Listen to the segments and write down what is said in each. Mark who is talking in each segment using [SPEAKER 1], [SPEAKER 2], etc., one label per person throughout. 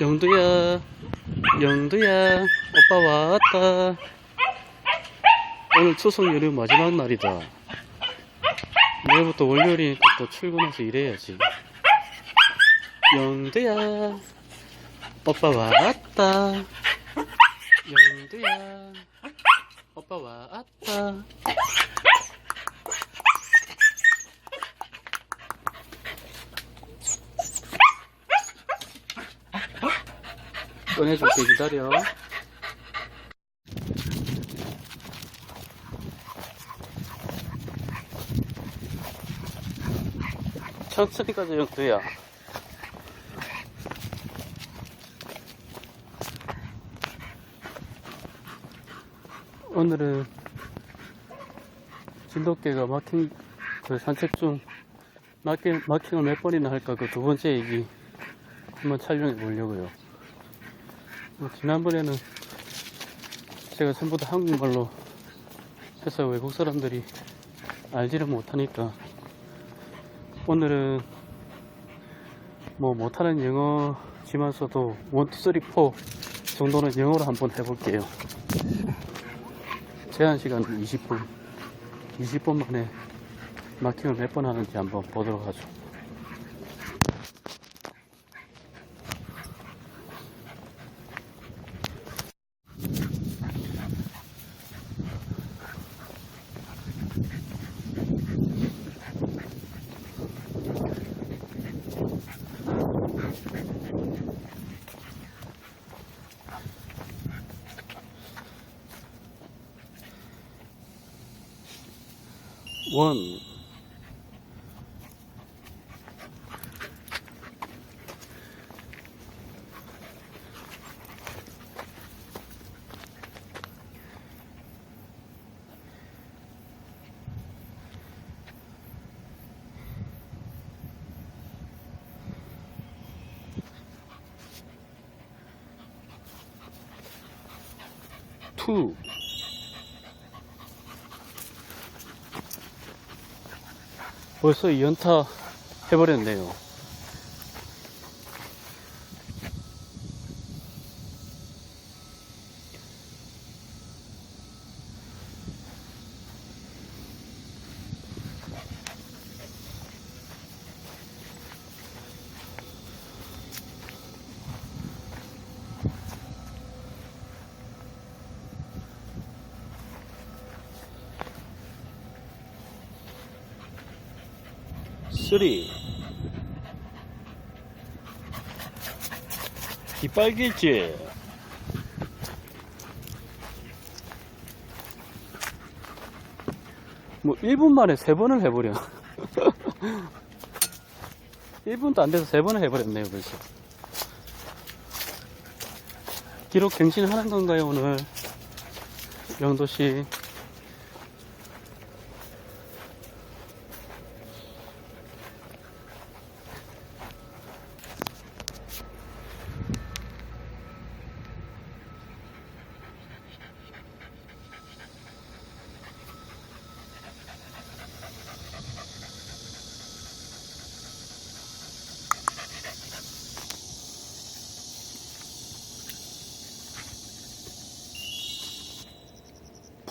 [SPEAKER 1] 영두야, 영두야, 오빠 왔다. 오늘 추석 연휴 마지막 날이다. 내일부터 월요일이니까 또 출근해서 일해야지. 영두야, 오빠 왔다. 영두야, 오빠 왔다. 꺼내줄게 기다려. 천천히 가자 영두야. 오늘은 진돗개가 마킹 그 산책 중 마킹, 마킹을 몇 번이나 할까 그 두 번째 얘기 한번 촬영해 보려고요. 뭐 지난번에는 제가 전부 다 한국말로 해서 외국 사람들이 알지를 못하니까 오늘은 뭐 못하는 영어지만서도 1, 2, 3, 4 정도는 영어로 한번 해볼게요. 제한 시간은 20분. 20분 만에 마킹을 몇 번 하는지 한번 보도록 하죠. 원. 투 벌써 2연타 해버렸네요. 쓰리. 이빨길지 뭐 1분 만에 3번을 해버려. 1분도 안 돼서 3번을 해버렸네요 벌써. 기록 갱신하는 건가요 오늘? 영도씨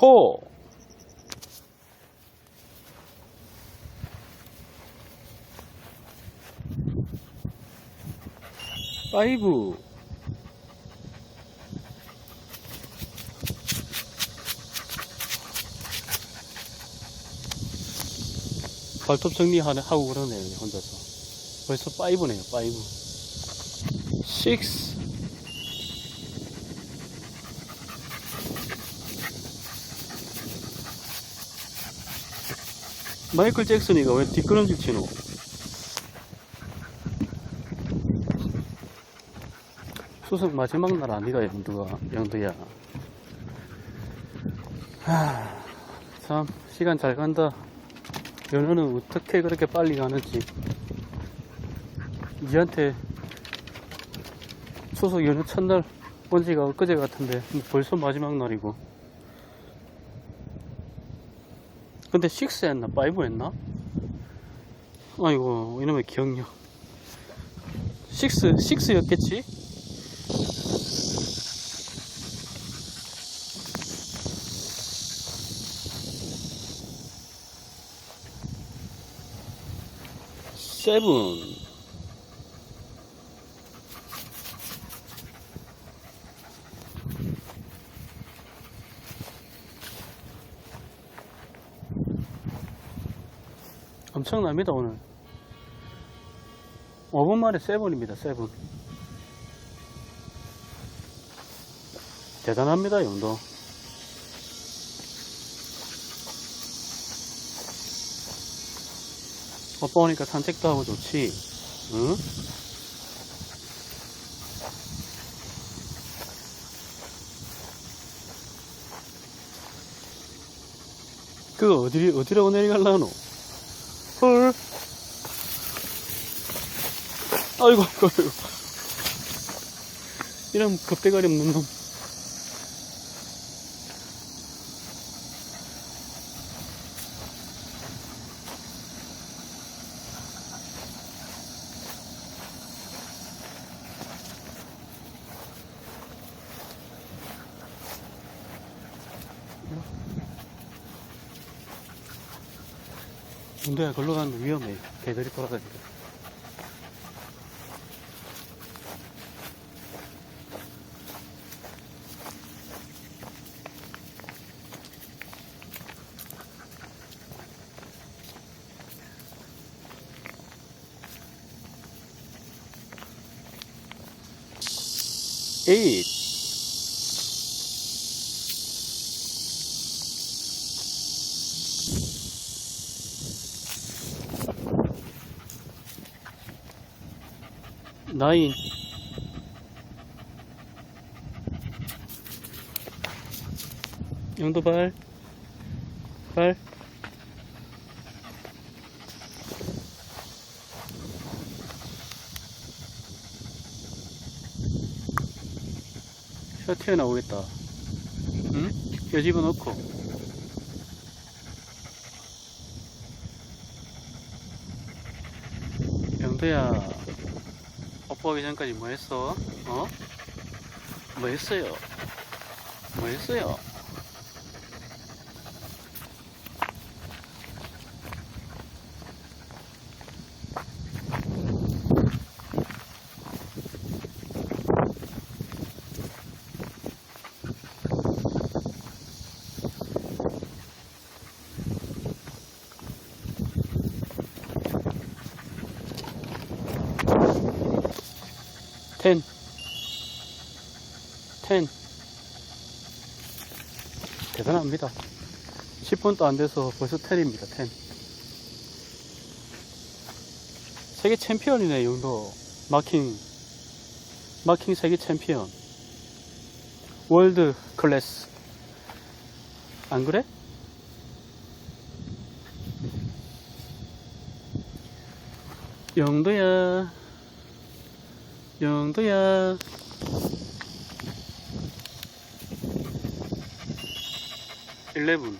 [SPEAKER 1] 포 파이브. 발톱 정리하고 그러네요 혼자서. 벌써 파이브네요 파이브. 식스 마이클 잭슨이가 왜 뒷걸음질 치노? 수석 마지막 날 아니가 영두가 영두야. 하, 참 시간 잘 간다. 연어는 어떻게 그렇게 빨리 가는지. 니한테 추석 연휴 첫날 온 지가 엊그제 같은데 벌써 마지막 날이고. 근데 6 했나? 5 했나? 아이고, 이놈의 기억력. 6, 6였겠지? 세븐 엄청납니다 오늘. 5분 만에 세븐입니다 세븐. 대단합니다 영도. 오빠 오니까 산책도 하고 좋지. 응? 그 어디 어디로 내려갈라노 아이고 아이고 아이고. 이런 겁대가리 없는 놈. 문도야 걸로 가는 거 위험해. 개들이 돌아다니고 에잇 나인 영도 발. 발 셔 튀어나오겠다 응? 여 집어 넣고 영도야 오빠 오기 전까지 뭐 했어? 어? 뭐 했어요? 뭐 했어요? 텐. 텐. 대단합니다. 10분도 안 돼서 벌써 텐입니다, 텐. 세계 챔피언이네, 이 정도. 마킹. 마킹 세계 챔피언. 월드 클래스. 안 그래? 영도야. 영도야. 일레븐.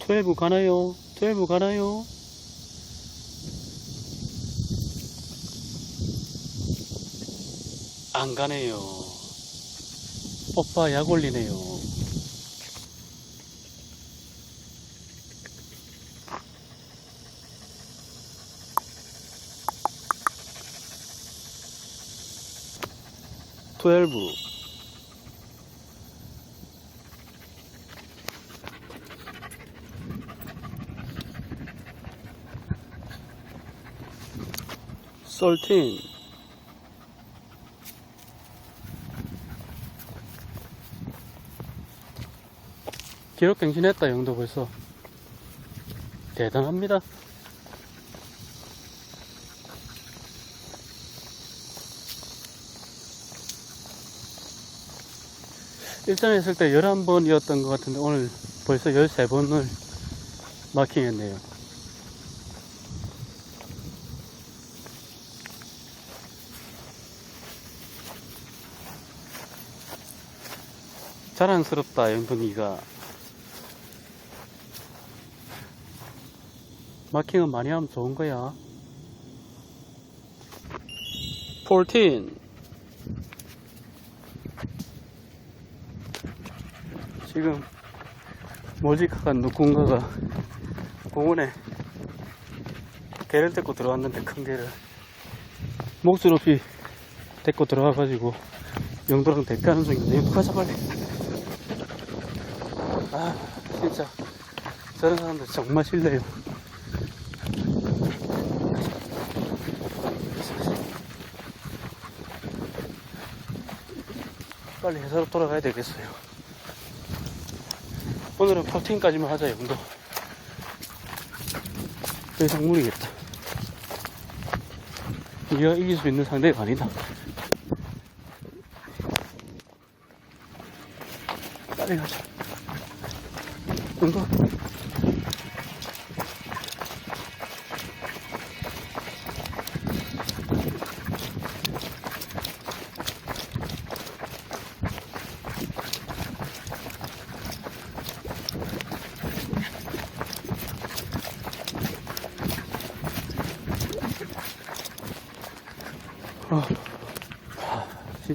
[SPEAKER 1] 트웰브 가나요? 트웰브 가나요? 안 가네요. 오빠 약 올리네요. 트웰브. 썰틴. 기록 갱신했다 영도 벌써 대단합니다 일전 했을 때 11번이었던 것 같은데 오늘 벌써 13번을 마킹했네요 자랑스럽다 영돈이가 마킹은 많이 하면 좋은 거야. 14. 지금 모직한 누군가가 공원에 개를 데리고 들어왔는데 큰 개를 몫을 없이 데리고 들어와가지고 영도랑 대피하는 중인데 이거 가자 빨리 아 진짜. 저런 사람들 정말 싫네요. 빨리 회사로 돌아가야 되겠어요 오늘은 14까지만 하자 영도. 더 이상 무리겠다. 네가 이길 수 있는 상대가 아니다. 빨리 가자. 영도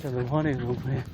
[SPEAKER 1] 아, 진짜 너무하네. 너무해